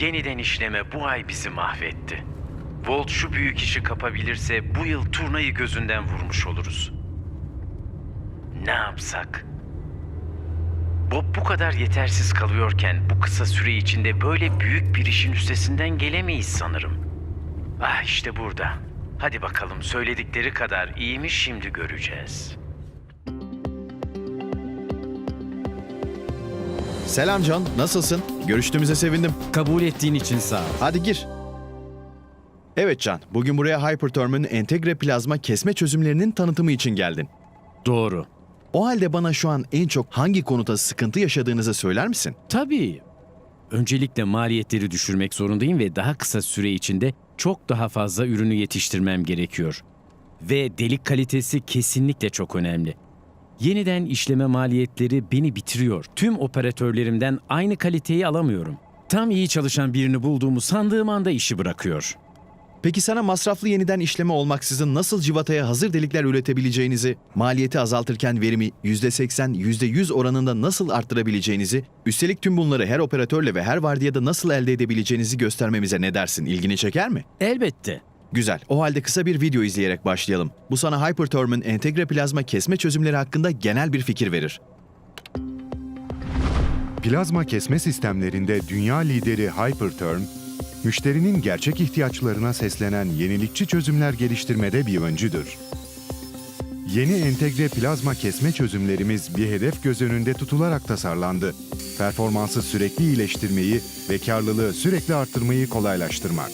Yeniden işleme bu ay bizi mahvetti. Volt şu büyük işi kapabilirse bu yıl turnayı gözünden vurmuş oluruz. Ne yapsak? Bob bu kadar yetersiz kalıyorken bu kısa süre içinde böyle büyük bir işin üstesinden gelemeyiz sanırım. Ah işte burada. Hadi bakalım söyledikleri kadar iyi mi şimdi göreceğiz. Selam Can, nasılsın? Görüştüğümüze sevindim. Kabul ettiğin için sağ ol. Hadi gir. Evet Can, bugün buraya Hyperterm'ün entegre plazma kesme çözümlerinin tanıtımı için geldin. Doğru. O halde bana şu an en çok hangi konuda sıkıntı yaşadığınızı söyler misin? Tabii. Öncelikle maliyetleri düşürmek zorundayım ve daha kısa süre içinde çok daha fazla ürünü yetiştirmem gerekiyor. Ve delik kalitesi kesinlikle çok önemli. Yeniden işleme maliyetleri beni bitiriyor. Tüm operatörlerimden aynı kaliteyi alamıyorum. Tam iyi çalışan birini bulduğumu sandığım anda işi bırakıyor. Peki sana masraflı yeniden işleme olmaksızın nasıl civataya hazır delikler üretebileceğinizi, maliyeti azaltırken verimi %80, %100 oranında nasıl arttırabileceğinizi, üstelik tüm bunları her operatörle ve her vardiyada nasıl elde edebileceğinizi göstermemize ne dersin? İlgini çeker mi? Elbette. Güzel. O halde kısa bir video izleyerek başlayalım. Bu sana Hyperterm'ün entegre plazma kesme çözümleri hakkında genel bir fikir verir. Plazma kesme sistemlerinde dünya lideri Hyperterm, müşterinin gerçek ihtiyaçlarına seslenen yenilikçi çözümler geliştirmede bir öncüdür. Yeni entegre plazma kesme çözümlerimiz bir hedef göz önünde tutularak tasarlandı. Performansı sürekli iyileştirmeyi ve karlılığı sürekli arttırmayı kolaylaştırmak.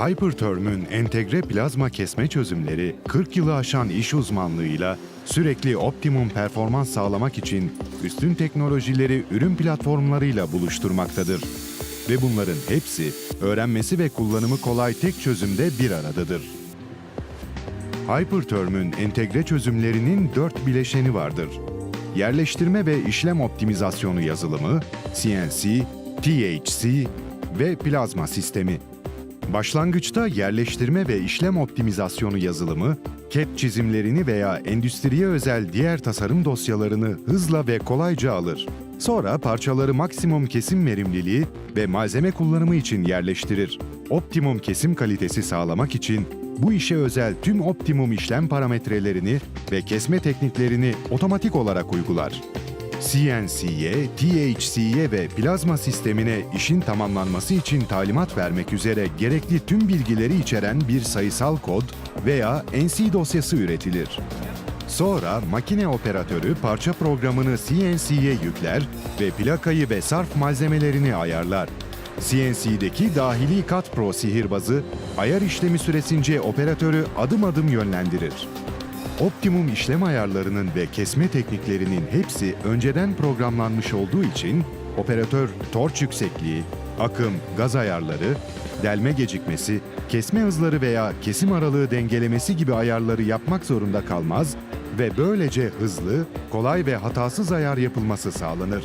Hyperterm'ün entegre plazma kesme çözümleri 40 yılı aşan iş uzmanlığıyla sürekli optimum performans sağlamak için üstün teknolojileri ürün platformlarıyla buluşturmaktadır. Ve bunların hepsi öğrenmesi ve kullanımı kolay tek çözümde bir aradadır. Hyperterm'ün entegre çözümlerinin dört bileşeni vardır. Yerleştirme ve işlem optimizasyonu yazılımı, CNC, THC ve plazma sistemi. Başlangıçta yerleştirme ve işlem optimizasyonu yazılımı, CAD çizimlerini veya endüstriye özel diğer tasarım dosyalarını hızla ve kolayca alır. Sonra parçaları maksimum kesim verimliliği ve malzeme kullanımı için yerleştirir. Optimum kesim kalitesi sağlamak için bu işe özel tüm optimum işlem parametrelerini ve kesme tekniklerini otomatik olarak uygular. CNC'ye, THC'ye ve plazma sistemine işin tamamlanması için talimat vermek üzere gerekli tüm bilgileri içeren bir sayısal kod veya NC dosyası üretilir. Sonra makine operatörü parça programını CNC'ye yükler ve plakayı ve sarf malzemelerini ayarlar. CNC'deki dahili Cut Pro sihirbazı ayar işlemi süresince operatörü adım adım yönlendirir. Optimum işlem ayarlarının ve kesme tekniklerinin hepsi önceden programlanmış olduğu için operatör torç yüksekliği, akım, gaz ayarları, delme gecikmesi, kesme hızları veya kesim aralığı dengelemesi gibi ayarları yapmak zorunda kalmaz ve böylece hızlı, kolay ve hatasız ayar yapılması sağlanır.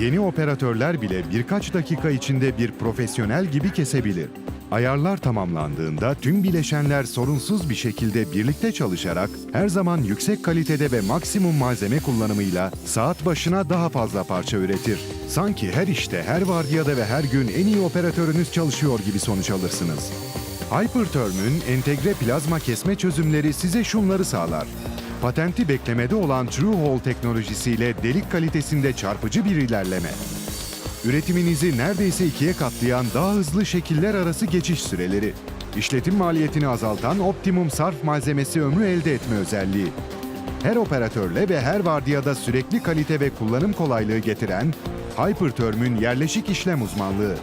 Yeni operatörler bile birkaç dakika içinde bir profesyonel gibi kesebilir. Ayarlar tamamlandığında tüm bileşenler sorunsuz bir şekilde birlikte çalışarak her zaman yüksek kalitede ve maksimum malzeme kullanımıyla saat başına daha fazla parça üretir. Sanki her işte, her vardiyada ve her gün en iyi operatörünüz çalışıyor gibi sonuç alırsınız. Hyperterm'ün entegre plazma kesme çözümleri size şunları sağlar. Patenti beklemede olan TrueHole teknolojisiyle delik kalitesinde çarpıcı bir ilerleme. Üretiminizi neredeyse ikiye katlayan daha hızlı şekiller arası geçiş süreleri. İşletim maliyetini azaltan optimum sarf malzemesi ömrü elde etme özelliği. Her operatörle ve her vardiyada sürekli kalite ve kullanım kolaylığı getiren Hyperterm'ün yerleşik işlem uzmanlığı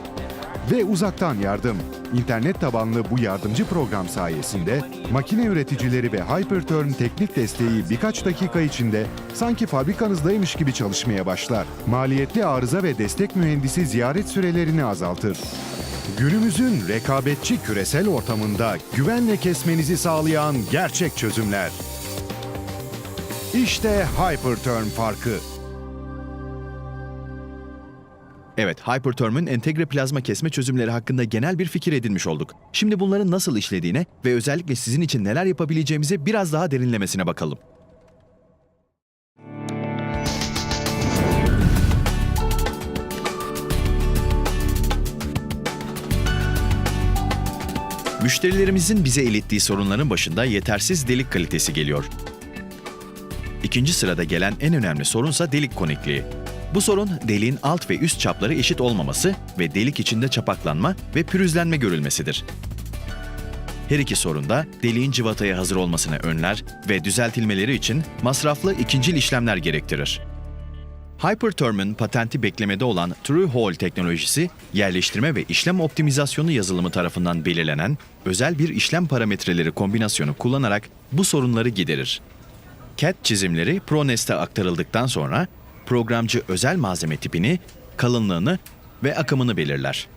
ve uzaktan yardım. İnternet tabanlı bu yardımcı program sayesinde makine üreticileri ve Hyperterm teknik desteği birkaç dakika içinde sanki fabrikanızdaymış gibi çalışmaya başlar. Maliyetli arıza ve destek mühendisi ziyaret sürelerini azaltır. Günümüzün rekabetçi küresel ortamında güvenle kesmenizi sağlayan gerçek çözümler. İşte Hyperterm farkı. Evet, Hyperterm'ün entegre plazma kesme çözümleri hakkında genel bir fikir edinmiş olduk. Şimdi bunların nasıl işlediğine ve özellikle sizin için neler yapabileceğimize biraz daha derinlemesine bakalım. Müşterilerimizin bize ilettiği sorunların başında yetersiz delik kalitesi geliyor. İkinci sırada gelen en önemli sorunsa delik konikliği. Bu sorun deliğin alt ve üst çapları eşit olmaması ve delik içinde çapaklanma ve pürüzlenme görülmesidir. Her iki sorun da deliğin civataya hazır olmasını önler ve düzeltilmeleri için masraflı ikincil işlemler gerektirir. Hyperterm'ün patenti beklemede olan TrueHole teknolojisi, yerleştirme ve işlem optimizasyonu yazılımı tarafından belirlenen özel bir işlem parametreleri kombinasyonu kullanarak bu sorunları giderir. CAD çizimleri ProNest'e aktarıldıktan sonra programcı özel malzeme tipini, kalınlığını ve akımını belirler.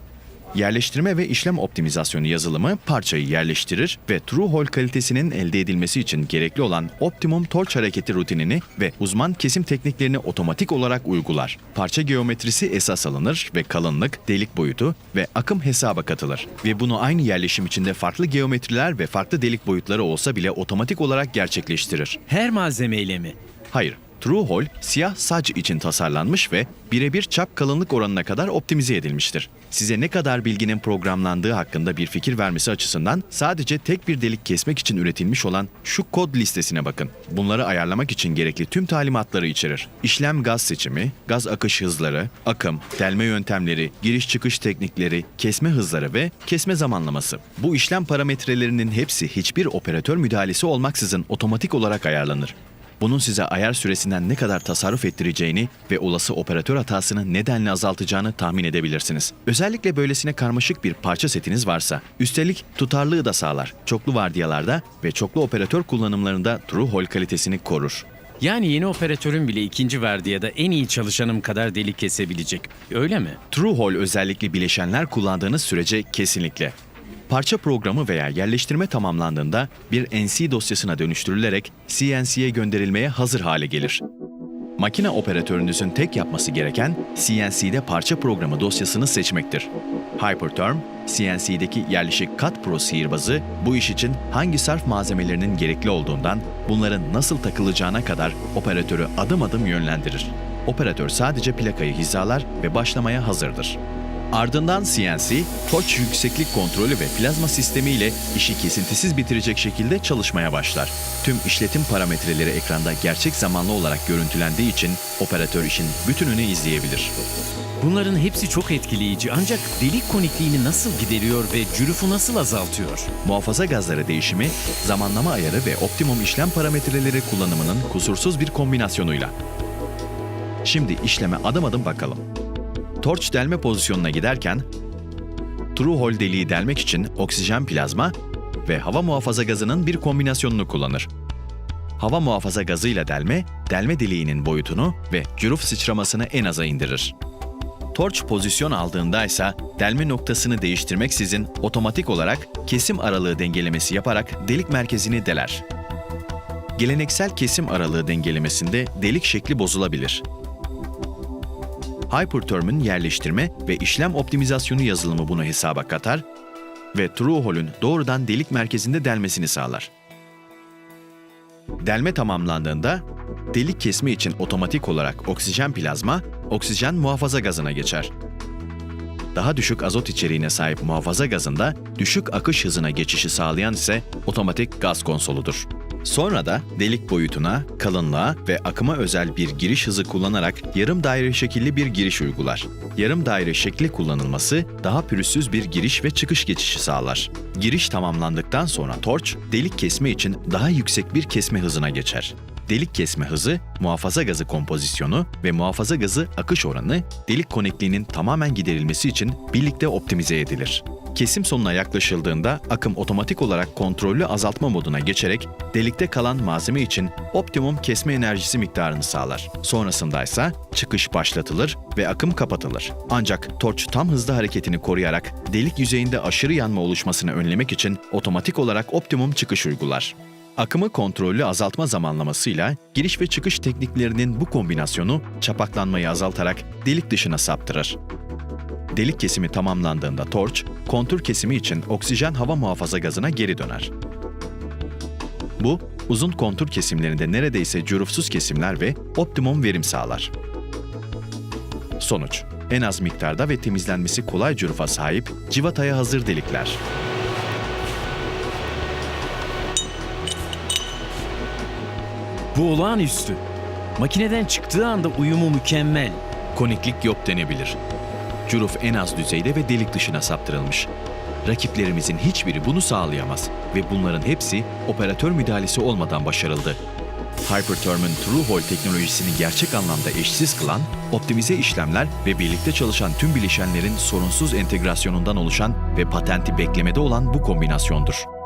Yerleştirme ve işlem optimizasyonu yazılımı parçayı yerleştirir ve TrueHole kalitesinin elde edilmesi için gerekli olan optimum torch hareketi rutinini ve uzman kesim tekniklerini otomatik olarak uygular. Parça geometrisi esas alınır ve kalınlık, delik boyutu ve akım hesaba katılır. Ve bunu aynı yerleşim içinde farklı geometriler ve farklı delik boyutları olsa bile otomatik olarak gerçekleştirir. Her malzemeyle mi? Hayır, TrueHole siyah sac için tasarlanmış ve birebir çap kalınlık oranına kadar optimize edilmiştir. Size ne kadar bilginin programlandığı hakkında bir fikir vermesi açısından sadece tek bir delik kesmek için üretilmiş olan şu kod listesine bakın. Bunları ayarlamak için gerekli tüm talimatları içerir. İşlem gaz seçimi, gaz akış hızları, akım, delme yöntemleri, giriş çıkış teknikleri, kesme hızları ve kesme zamanlaması. Bu işlem parametrelerinin hepsi hiçbir operatör müdahalesi olmaksızın otomatik olarak ayarlanır. Bunun size ayar süresinden ne kadar tasarruf ettireceğini ve olası operatör hatasını nedenle azaltacağını tahmin edebilirsiniz. Özellikle böylesine karmaşık bir parça setiniz varsa. Üstelik tutarlılığı da sağlar. Çoklu vardiyalarda ve çoklu operatör kullanımlarında TrueHole kalitesini korur. Yani yeni operatörün bile ikinci vardiyada en iyi çalışanım kadar delik kesebilecek. Öyle mi? TrueHole özellikli bileşenler kullandığınız sürece kesinlikle. Parça programı veya yerleştirme tamamlandığında bir NC dosyasına dönüştürülerek CNC'ye gönderilmeye hazır hale gelir. Makine operatörünüzün tek yapması gereken CNC'de parça programı dosyasını seçmektir. Hyperterm, CNC'deki yerleşik Cut Pro sihirbazı bu iş için hangi sarf malzemelerinin gerekli olduğundan bunların nasıl takılacağına kadar operatörü adım adım yönlendirir. Operatör sadece plakayı hizalar ve başlamaya hazırdır. Ardından CNC, torch yükseklik kontrolü ve plazma sistemi ile işi kesintisiz bitirecek şekilde çalışmaya başlar. Tüm işletim parametreleri ekranda gerçek zamanlı olarak görüntülendiği için operatör işin bütününü izleyebilir. Bunların hepsi çok etkileyici ancak delik konikliğini nasıl gideriyor ve cürüfü nasıl azaltıyor? Muhafaza gazları değişimi, zamanlama ayarı ve optimum işlem parametreleri kullanımının kusursuz bir kombinasyonuyla. Şimdi işleme adım adım bakalım. Torch delme pozisyonuna giderken, TrueHole deliği delmek için oksijen plazma ve hava muhafaza gazının bir kombinasyonunu kullanır. Hava muhafaza gazıyla delme, delme deliğinin boyutunu ve cüruf sıçramasını en aza indirir. Torch pozisyon aldığında ise delme noktasını değiştirmeksizin otomatik olarak kesim aralığı dengelemesi yaparak delik merkezini deler. Geleneksel kesim aralığı dengelemesinde delik şekli bozulabilir. Hyperterm'ün yerleştirme ve işlem optimizasyonu yazılımı bunu hesaba katar ve TrueHole'ün doğrudan delik merkezinde delmesini sağlar. Delme tamamlandığında delik kesme için otomatik olarak oksijen plazma, oksijen muhafaza gazına geçer. Daha düşük azot içeriğine sahip muhafaza gazında düşük akış hızına geçişi sağlayan ise otomatik gaz konsoludur. Sonra da delik boyutuna, kalınlığa ve akıma özel bir giriş hızı kullanarak yarım daire şekilli bir giriş uygular. Yarım daire şekli kullanılması daha pürüzsüz bir giriş ve çıkış geçişi sağlar. Giriş tamamlandıktan sonra torç, delik kesme için daha yüksek bir kesme hızına geçer. Delik kesme hızı, muhafaza gazı kompozisyonu ve muhafaza gazı akış oranı delik konekliğinin tamamen giderilmesi için birlikte optimize edilir. Kesim sonuna yaklaşıldığında akım otomatik olarak kontrollü azaltma moduna geçerek delikte kalan malzeme için optimum kesme enerjisi miktarını sağlar. Sonrasında ise çıkış başlatılır ve akım kapatılır. Ancak torç tam hızlı hareketini koruyarak delik yüzeyinde aşırı yanma oluşmasını önlemek için otomatik olarak optimum çıkış uygular. Akımı kontrollü azaltma zamanlamasıyla giriş ve çıkış tekniklerinin bu kombinasyonu çapaklanmayı azaltarak delik dışına saptırır. Delik kesimi tamamlandığında torç, kontür kesimi için oksijen hava muhafaza gazına geri döner. Bu, uzun kontur kesimlerinde neredeyse cürufsuz kesimler ve optimum verim sağlar. Sonuç, en az miktarda ve temizlenmesi kolay cürufa sahip civataya hazır delikler. Bu olağanüstü. Makineden çıktığı anda uyumu mükemmel. Koniklik yok denebilir. Curuf en az düzeyde ve delik dışına saptırılmış. Rakiplerimizin hiçbiri bunu sağlayamaz ve bunların hepsi operatör müdahalesi olmadan başarıldı. Hyperterm'ün TrueHole teknolojisini gerçek anlamda eşsiz kılan, optimize işlemler ve birlikte çalışan tüm bileşenlerin sorunsuz entegrasyonundan oluşan ve patenti beklemede olan bu kombinasyondur.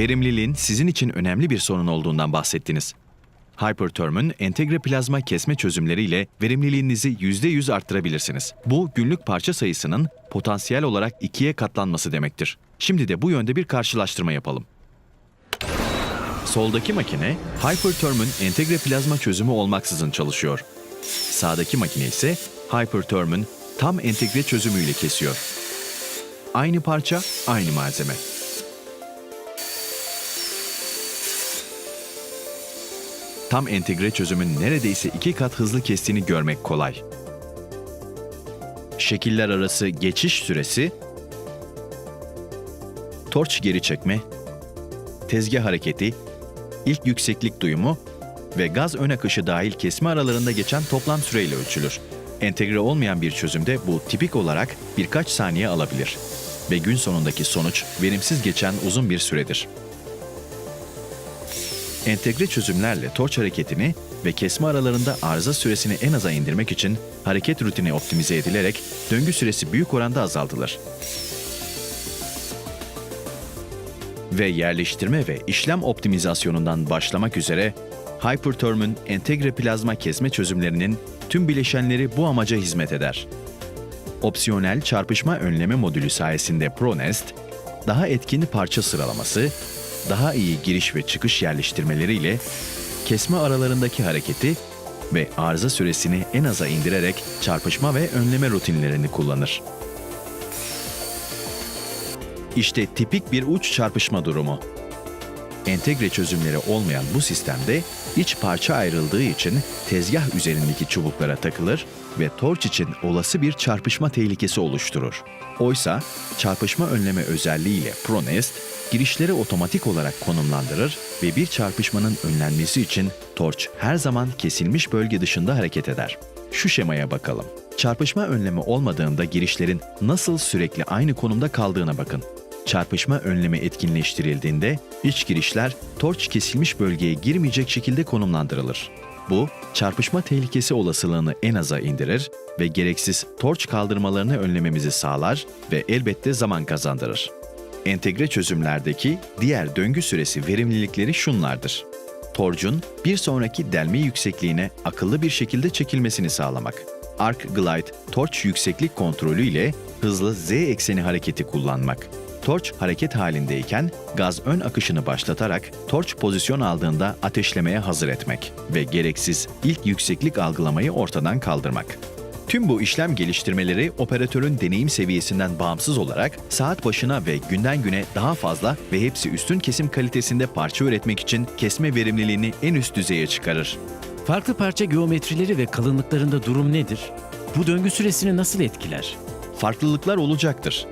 Verimliliğin sizin için önemli bir sorun olduğundan bahsettiniz. Hyperterm'ün entegre plazma kesme çözümleriyle verimliliğinizi %100 arttırabilirsiniz. Bu günlük parça sayısının potansiyel olarak ikiye katlanması demektir. Şimdi de bu yönde bir karşılaştırma yapalım. Soldaki makine Hyperterm'ün entegre plazma çözümü olmaksızın çalışıyor. Sağdaki makine ise Hyperterm'ün tam entegre çözümüyle kesiyor. Aynı parça, aynı malzeme. Tam entegre çözümün neredeyse iki kat hızlı kestiğini görmek kolay. Şekiller arası geçiş süresi, torç geri çekme, tezgah hareketi, ilk yükseklik duyumu ve gaz ön akışı dahil kesme aralarında geçen toplam süreyle ölçülür. Entegre olmayan bir çözümde bu tipik olarak birkaç saniye alabilir ve gün sonundaki sonuç verimsiz geçen uzun bir süredir. Entegre çözümlerle torç hareketini ve kesme aralarında arıza süresini en aza indirmek için hareket rutini optimize edilerek döngü süresi büyük oranda azaltılır. Ve yerleştirme ve işlem optimizasyonundan başlamak üzere Hyperterm'ün entegre plazma kesme çözümlerinin tüm bileşenleri bu amaca hizmet eder. Opsiyonel çarpışma önleme modülü sayesinde ProNest, daha etkin parça sıralaması, daha iyi giriş ve çıkış yerleştirmeleriyle kesme aralarındaki hareketi ve arıza süresini en aza indirerek çarpışma ve önleme rutinlerini kullanır. İşte tipik bir uç çarpışma durumu. Entegre çözümleri olmayan bu sistemde iç parça ayrıldığı için tezgah üzerindeki çubuklara takılır ve torç için olası bir çarpışma tehlikesi oluşturur. Oysa çarpışma önleme özelliğiyle ProNest girişleri otomatik olarak konumlandırır ve bir çarpışmanın önlenmesi için torç her zaman kesilmiş bölge dışında hareket eder. Şu şemaya bakalım. Çarpışma önlemi olmadığında girişlerin nasıl sürekli aynı konumda kaldığına bakın. Çarpışma önlemi etkinleştirildiğinde iç girişler torç kesilmiş bölgeye girmeyecek şekilde konumlandırılır. Bu, çarpışma tehlikesi olasılığını en aza indirir ve gereksiz torç kaldırmalarını önlememizi sağlar ve elbette zaman kazandırır. Entegre çözümlerdeki diğer döngü süresi verimlilikleri şunlardır. Torcun bir sonraki delme yüksekliğine akıllı bir şekilde çekilmesini sağlamak. Arc Glide torç yükseklik kontrolü ile hızlı Z ekseni hareketi kullanmak. Torç hareket halindeyken gaz ön akışını başlatarak torç pozisyon aldığında ateşlemeye hazır etmek ve gereksiz ilk yükseklik algılamayı ortadan kaldırmak. Tüm bu işlem geliştirmeleri operatörün deneyim seviyesinden bağımsız olarak saat başına ve günden güne daha fazla ve hepsi üstün kesim kalitesinde parça üretmek için kesme verimliliğini en üst düzeye çıkarır. Farklı parça geometrileri ve kalınlıklarında durum nedir? Bu döngü süresini nasıl etkiler? Farklılıklar olacaktır.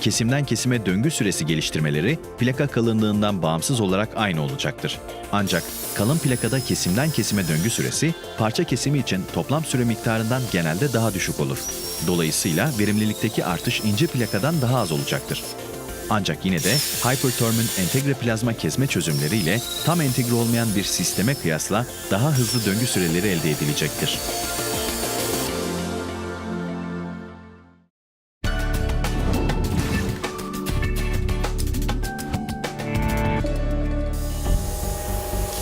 Kesimden kesime döngü süresi geliştirmeleri plaka kalınlığından bağımsız olarak aynı olacaktır. Ancak kalın plakada kesimden kesime döngü süresi parça kesimi için toplam süre miktarından genelde daha düşük olur. Dolayısıyla verimlilikteki artış ince plakadan daha az olacaktır. Ancak yine de Hyperterm'ün entegre plazma kesme çözümleriyle tam entegre olmayan bir sisteme kıyasla daha hızlı döngü süreleri elde edilecektir.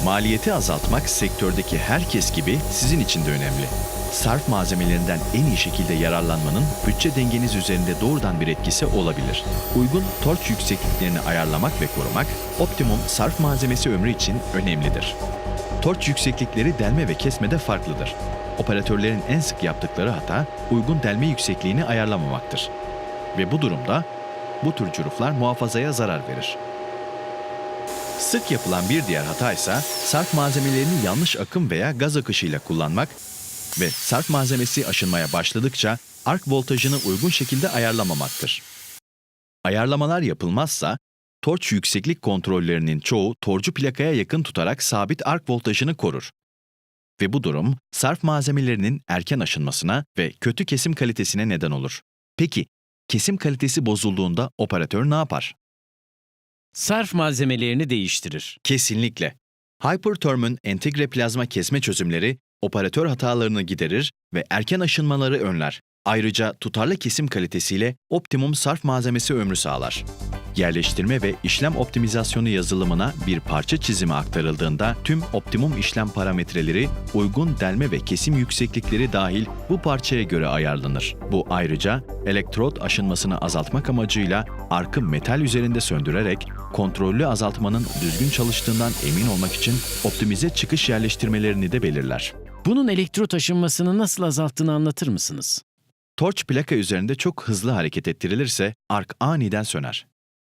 Maliyeti azaltmak sektördeki herkes gibi sizin için de önemli. Sarf malzemelerinden en iyi şekilde yararlanmanın bütçe dengeniz üzerinde doğrudan bir etkisi olabilir. Uygun torç yüksekliklerini ayarlamak ve korumak optimum sarf malzemesi ömrü için önemlidir. Torç yükseklikleri delme ve kesmede farklıdır. Operatörlerin en sık yaptıkları hata uygun delme yüksekliğini ayarlamamaktır. Ve bu durumda bu tür cüruflar muhafazaya zarar verir. Sık yapılan bir diğer hata ise sarf malzemelerini yanlış akım veya gaz akışıyla kullanmak ve sarf malzemesi aşınmaya başladıkça ark voltajını uygun şekilde ayarlamamaktır. Ayarlamalar yapılmazsa torç yükseklik kontrollerinin çoğu torcu plakaya yakın tutarak sabit ark voltajını korur. Ve bu durum sarf malzemelerinin erken aşınmasına ve kötü kesim kalitesine neden olur. Peki, kesim kalitesi bozulduğunda operatör ne yapar? Sarf malzemelerini değiştirir. Kesinlikle. Hyperterm'ün entegre plazma kesme çözümleri operatör hatalarını giderir ve erken aşınmaları önler. Ayrıca tutarlı kesim kalitesiyle optimum sarf malzemesi ömrü sağlar. Yerleştirme ve işlem optimizasyonu yazılımına bir parça çizimi aktarıldığında tüm optimum işlem parametreleri, uygun delme ve kesim yükseklikleri dahil bu parçaya göre ayarlanır. Bu ayrıca elektrot aşınmasını azaltmak amacıyla arkı metal üzerinde söndürerek kontrollü azaltmanın düzgün çalıştığından emin olmak için optimize çıkış yerleştirmelerini de belirler. Bunun elektro taşınmasını nasıl azalttığını anlatır mısınız? Torç plaka üzerinde çok hızlı hareket ettirilirse ark aniden söner.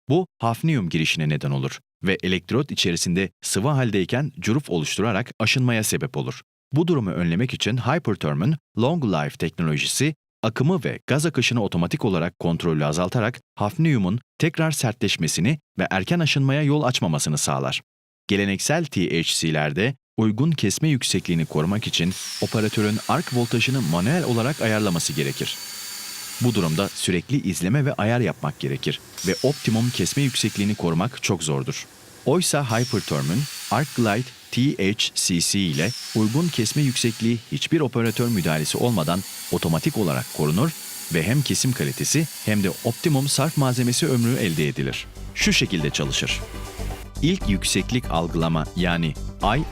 Bu hafniyum girişine neden olur ve elektrot içerisinde sıvı haldeyken cüruf oluşturarak aşınmaya sebep olur. Bu durumu önlemek için Hypertherm'ın Long Life teknolojisi akımı ve gaz akışını otomatik olarak kontrollü azaltarak hafniyumun tekrar sertleşmesini ve erken aşınmaya yol açmamasını sağlar. Geleneksel THC'lerde uygun kesme yüksekliğini korumak için operatörün ark voltajını manuel olarak ayarlaması gerekir. Bu durumda sürekli izleme ve ayar yapmak gerekir ve optimum kesme yüksekliğini korumak çok zordur. Oysa Hypertherm'ün ArcGlide THCC ile uygun kesme yüksekliği hiçbir operatör müdahalesi olmadan otomatik olarak korunur ve hem kesim kalitesi hem de optimum sarf malzemesi ömrü elde edilir. Şu şekilde çalışır. İlk yükseklik algılama yani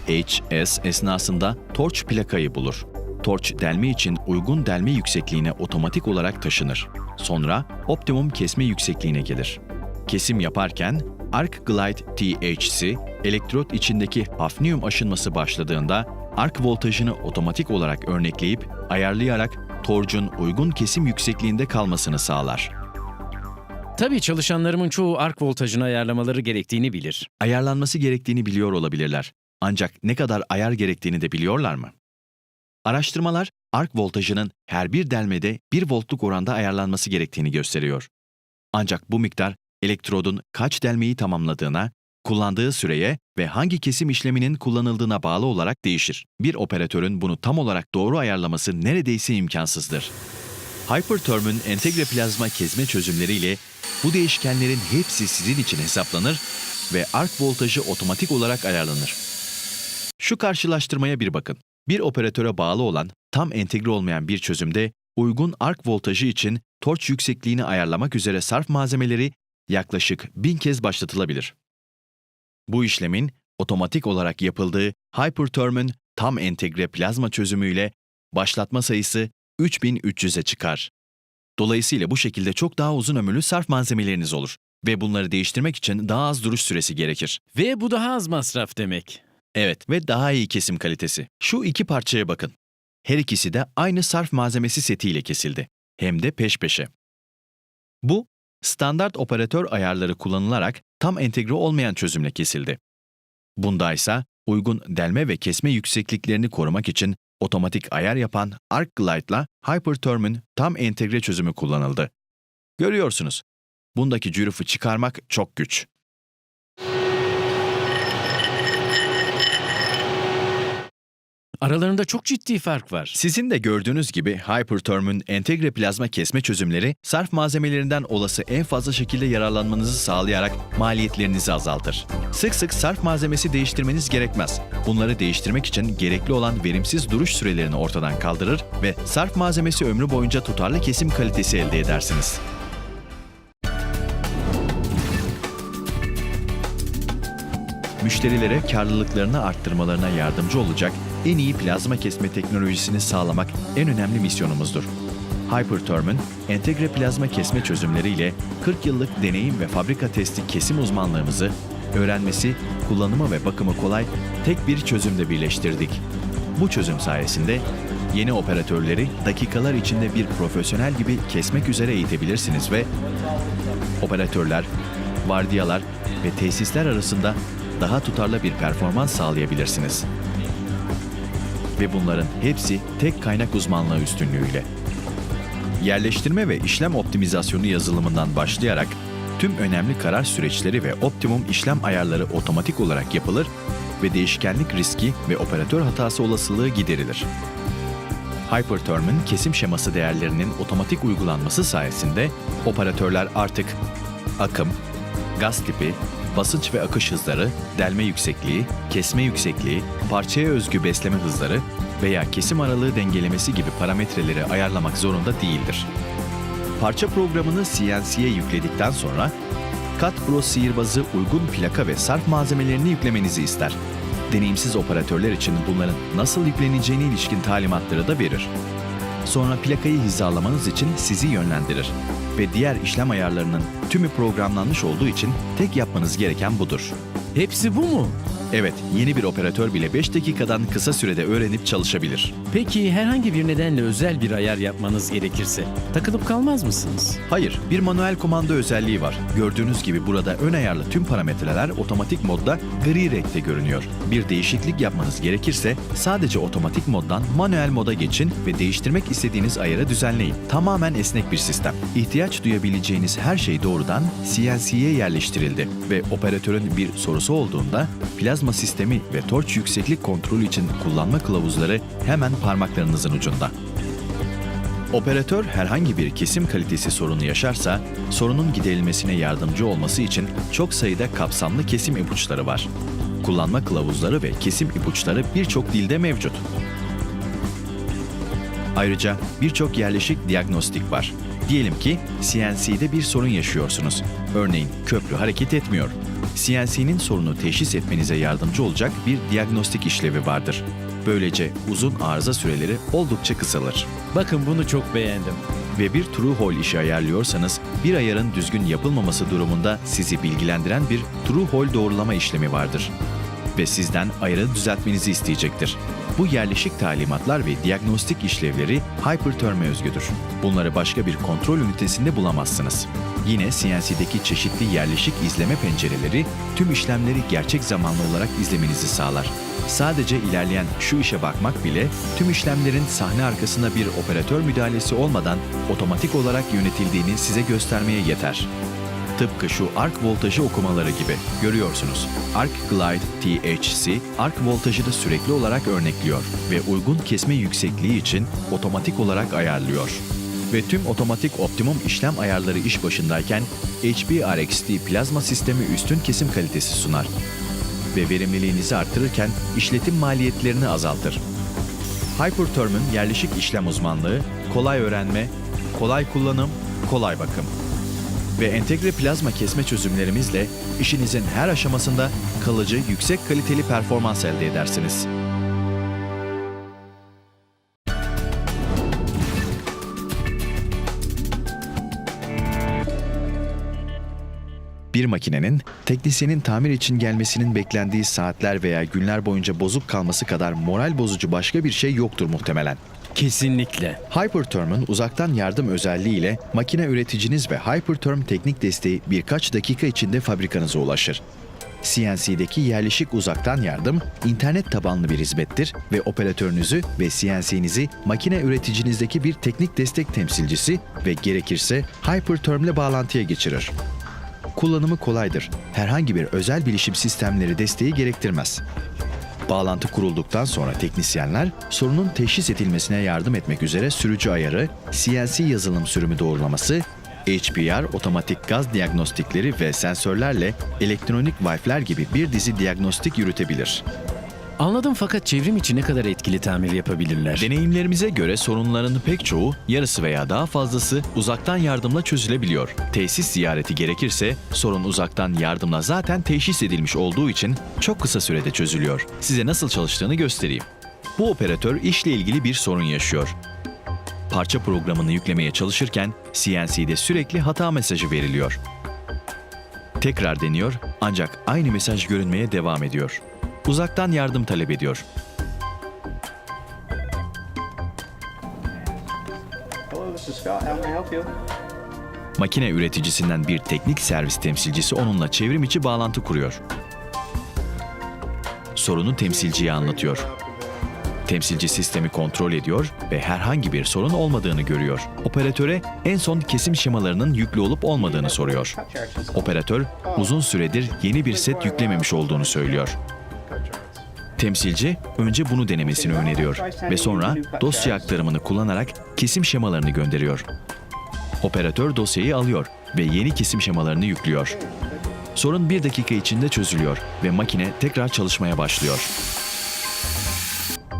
IHS esnasında torç plakayı bulur. Torç delme için uygun delme yüksekliğine otomatik olarak taşınır. Sonra optimum kesme yüksekliğine gelir. Kesim yaparken ArcGlide THC elektrot içindeki hafniyum aşınması başladığında ark voltajını otomatik olarak örnekleyip ayarlayarak torcun uygun kesim yüksekliğinde kalmasını sağlar. Tabii çalışanlarımın çoğu ark voltajını ayarlamaları gerektiğini bilir. ayarlanması gerektiğini biliyor olabilirler. Ancak ne kadar ayar gerektiğini de biliyorlar mı? Araştırmalar, ark voltajının her bir delmede 1 voltluk oranda ayarlanması gerektiğini gösteriyor. Ancak bu miktar elektrodun kaç delmeyi tamamladığına, kullandığı süreye ve hangi kesim işleminin kullanıldığına bağlı olarak değişir. Bir operatörün bunu tam olarak doğru ayarlaması neredeyse imkansızdır. Hypertherm'ün entegre plazma kesme çözümleriyle bu değişkenlerin hepsi sizin için hesaplanır ve ark voltajı otomatik olarak ayarlanır. Şu karşılaştırmaya bir bakın. Bir operatöre bağlı olan, tam entegre olmayan bir çözümde uygun ark voltajı için torç yüksekliğini ayarlamak üzere sarf malzemeleri yaklaşık bin kez başlatılabilir. Bu işlemin otomatik olarak yapıldığı Hypertherm'ün tam entegre plazma çözümüyle başlatma sayısı 3300'e çıkar. Dolayısıyla bu şekilde çok daha uzun ömürlü sarf malzemeleriniz olur ve bunları değiştirmek için daha az duruş süresi gerekir. Ve bu daha az masraf demek. Evet ve daha iyi kesim kalitesi. Şu iki parçaya bakın. Her ikisi de aynı sarf malzemesi setiyle kesildi. Hem de peş peşe. Bu, standart operatör ayarları kullanılarak tam entegre olmayan çözümle kesildi. Bunda ise uygun delme ve kesme yüksekliklerini korumak için otomatik ayar yapan ArcGlide'la Hypertherm'ün tam entegre çözümü kullanıldı. Görüyorsunuz, bundaki cürüfü çıkarmak çok güç. Aralarında çok ciddi fark var. Sizin de gördüğünüz gibi Hypertherm'ün entegre plazma kesme çözümleri sarf malzemelerinden olası en fazla şekilde yararlanmanızı sağlayarak maliyetlerinizi azaltır. Sık sık sarf malzemesi değiştirmeniz gerekmez. Bunları değiştirmek için gerekli olan verimsiz duruş sürelerini ortadan kaldırır ve sarf malzemesi ömrü boyunca tutarlı kesim kalitesi elde edersiniz. Müşterilere karlılıklarını arttırmalarına yardımcı olacak en iyi plazma kesme teknolojisini sağlamak en önemli misyonumuzdur. Hypertherm'ün entegre plazma kesme çözümleriyle 40 yıllık deneyim ve fabrika testi kesim uzmanlığımızı öğrenmesi, kullanımı ve bakımı kolay tek bir çözümde birleştirdik. Bu çözüm sayesinde yeni operatörleri dakikalar içinde bir profesyonel gibi kesmek üzere eğitebilirsiniz ve operatörler, vardiyalar ve tesisler arasında daha tutarlı bir performans sağlayabilirsiniz ve bunların hepsi tek kaynak uzmanlığı üstünlüğüyle. Yerleştirme ve işlem optimizasyonu yazılımından başlayarak tüm önemli karar süreçleri ve optimum işlem ayarları otomatik olarak yapılır ve değişkenlik riski ve operatör hatası olasılığı giderilir. Hyperterm'ün kesim şeması değerlerinin otomatik uygulanması sayesinde operatörler artık akım, gaz tipi, basınç ve akış hızları, delme yüksekliği, kesme yüksekliği, parçaya özgü besleme hızları veya kesim aralığı dengelemesi gibi parametreleri ayarlamak zorunda değildir. Parça programını CNC'ye yükledikten sonra Cut Pro sihirbazı uygun plaka ve sarf malzemelerini yüklemenizi ister. Deneyimsiz operatörler için bunların nasıl yükleneceğine ilişkin talimatları da verir. Sonra plakayı hizalamanız için sizi yönlendirir ve diğer işlem ayarlarının tümü programlanmış olduğu için tek yapmanız gereken budur. Hepsi bu mu? Evet, yeni bir operatör bile 5 dakikadan kısa sürede öğrenip çalışabilir. Peki herhangi bir nedenle özel bir ayar yapmanız gerekirse takılıp kalmaz mısınız? Hayır, bir manuel komando özelliği var. Gördüğünüz gibi burada ön ayarlı tüm parametreler otomatik modda gri renkte görünüyor. Bir değişiklik yapmanız gerekirse sadece otomatik moddan manuel moda geçin ve değiştirmek istediğiniz ayarı düzenleyin. Tamamen esnek bir sistem. İhtiyaç duyabileceğiniz her şey doğrudan CNC'ye yerleştirildi ve operatörün bir sorusu olduğunda plazma sistemi ve torç yükseklik kontrolü için kullanma kılavuzları hemen parmaklarınızın ucunda. Operatör herhangi bir kesim kalitesi sorunu yaşarsa, sorunun giderilmesine yardımcı olması için çok sayıda kapsamlı kesim ipuçları var. Kullanma kılavuzları ve kesim ipuçları birçok dilde mevcut. Ayrıca birçok yerleşik diagnostik var. Diyelim ki CNC'de bir sorun yaşıyorsunuz. Örneğin köprü hareket etmiyor. CNC'nin sorunu teşhis etmenize yardımcı olacak bir diagnostik işlevi vardır. Böylece uzun arıza süreleri oldukça kısalır. Bakın bunu çok beğendim. Ve bir true hole işi ayarlıyorsanız bir ayarın düzgün yapılmaması durumunda sizi bilgilendiren bir true hole doğrulama işlemi vardır. Ve sizden ayarı düzeltmenizi isteyecektir. Bu yerleşik talimatlar ve diagnostik işlevleri Hyperterm'e özgüdür. Bunları başka bir kontrol ünitesinde bulamazsınız. Yine CNC'deki çeşitli yerleşik izleme pencereleri tüm işlemleri gerçek zamanlı olarak izlemenizi sağlar. Sadece ilerleyen şu işe bakmak bile tüm işlemlerin sahne arkasında bir operatör müdahalesi olmadan otomatik olarak yönetildiğini size göstermeye yeter. Tıpkı şu arc voltajı okumaları gibi. Görüyorsunuz. Arc Glide THC arc voltajı da sürekli olarak örnekliyor ve uygun kesme yüksekliği için otomatik olarak ayarlıyor. Ve tüm otomatik optimum işlem ayarları iş başındayken HBRXT plazma sistemi üstün kesim kalitesi sunar ve verimliliğinizi artırırken işletim maliyetlerini azaltır. Hyperterm'ün yerleşik işlem uzmanlığı, kolay öğrenme, kolay kullanım, kolay bakım ve entegre plazma kesme çözümlerimizle işinizin her aşamasında kalıcı, yüksek kaliteli performans elde edersiniz. Bir makinenin teknisyenin tamir için gelmesinin beklendiği saatler veya günler boyunca bozuk kalması kadar moral bozucu başka bir şey yoktur muhtemelen. Kesinlikle. Hyperterm'ın uzaktan yardım özelliğiyle makine üreticiniz ve Hyperterm teknik desteği birkaç dakika içinde fabrikanıza ulaşır. CNC'deki yerleşik uzaktan yardım internet tabanlı bir hizmettir ve operatörünüzü ve CNC'nizi makine üreticinizdeki bir teknik destek temsilcisi ve gerekirse Hyperterm ile bağlantıya geçirir. Kullanımı kolaydır. Herhangi bir özel bilişim sistemleri desteği gerektirmez. Bağlantı kurulduktan sonra teknisyenler sorunun teşhis edilmesine yardım etmek üzere sürücü ayarı, CNC yazılım sürümü doğrulaması, HPR otomatik gaz diagnostikleri ve sensörlerle elektronik valfler gibi bir dizi diagnostik yürütebilir. Anladım fakat çevrim içi ne kadar etkili tamir yapabilirler? Deneyimlerimize göre sorunların pek çoğu, yarısı veya daha fazlası uzaktan yardımla çözülebiliyor. Tesis ziyareti gerekirse sorun uzaktan yardımla zaten teşhis edilmiş olduğu için çok kısa sürede çözülüyor. Size nasıl çalıştığını göstereyim. Bu operatör işle ilgili bir sorun yaşıyor. Parça programını yüklemeye çalışırken CNC'de sürekli hata mesajı veriliyor. Tekrar deniyor ancak aynı mesaj görünmeye devam ediyor. Uzaktan yardım talep ediyor. Hello, this is Scott. How may I help you? Makine üreticisinden bir teknik servis temsilcisi onunla çevrim içi bağlantı kuruyor. Sorunu temsilciye anlatıyor. Temsilci sistemi kontrol ediyor ve herhangi bir sorun olmadığını görüyor. Operatöre en son kesim şemalarının yüklü olup olmadığını soruyor. Operatör uzun süredir yeni bir set yüklememiş olduğunu söylüyor. Temsilci önce bunu denemesini öneriyor ve sonra dosya aktarımını kullanarak kesim şemalarını gönderiyor. Operatör dosyayı alıyor ve yeni kesim şemalarını yüklüyor. Sorun bir dakika içinde çözülüyor ve makine tekrar çalışmaya başlıyor.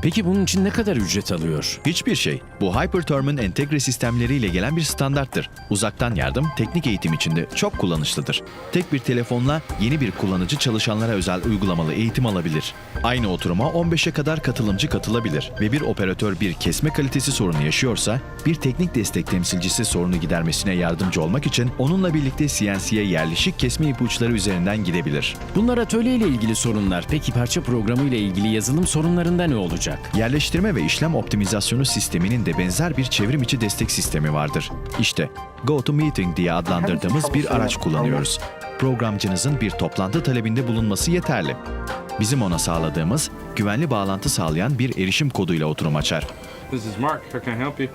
Peki bunun için ne kadar ücret alıyor? Hiçbir şey. Bu Hyperterm'ün entegre sistemleriyle gelen bir standarttır. Uzaktan yardım teknik eğitim içinde çok kullanışlıdır. Tek bir telefonla yeni bir kullanıcı çalışanlara özel uygulamalı eğitim alabilir. Aynı oturuma 15'e kadar katılımcı katılabilir ve bir operatör bir kesme kalitesi sorunu yaşıyorsa bir teknik destek temsilcisi sorunu gidermesine yardımcı olmak için onunla birlikte CNC'ye yerleşik kesme ipuçları üzerinden gidebilir. Bunlar atölye ile ilgili sorunlar. Peki parça programı ile ilgili yazılım sorunlarında ne olacak? Yerleştirme ve işlem optimizasyonu sisteminin de benzer bir çevrim içi destek sistemi vardır. İşte GoToMeeting diye adlandırdığımız bir araç kullanıyoruz. Programcınızın bir toplantı talebinde bulunması yeterli. Bizim ona sağladığımız güvenli bağlantı sağlayan bir erişim koduyla oturum açar. This is Mark. How can I help you?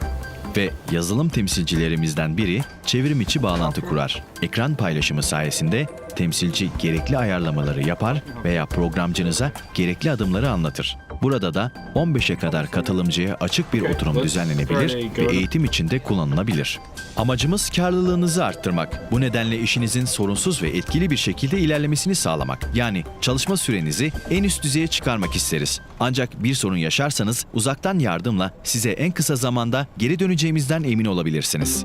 Ve yazılım temsilcilerimizden biri çevrim içi bağlantı kurar. Ekran paylaşımı sayesinde temsilci gerekli ayarlamaları yapar veya programcınıza gerekli adımları anlatır. Burada da 15'e kadar katılımcıya açık bir oturum düzenlenebilir ve eğitim içinde kullanılabilir. Amacımız karlılığınızı arttırmak. Bu nedenle işinizin sorunsuz ve etkili bir şekilde ilerlemesini sağlamak. Yani çalışma sürenizi en üst düzeye çıkarmak isteriz. Ancak bir sorun yaşarsanız uzaktan yardımla size en kısa zamanda geri döneceğimizden emin olabilirsiniz.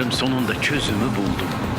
Sanırım sonunda çözümü buldum.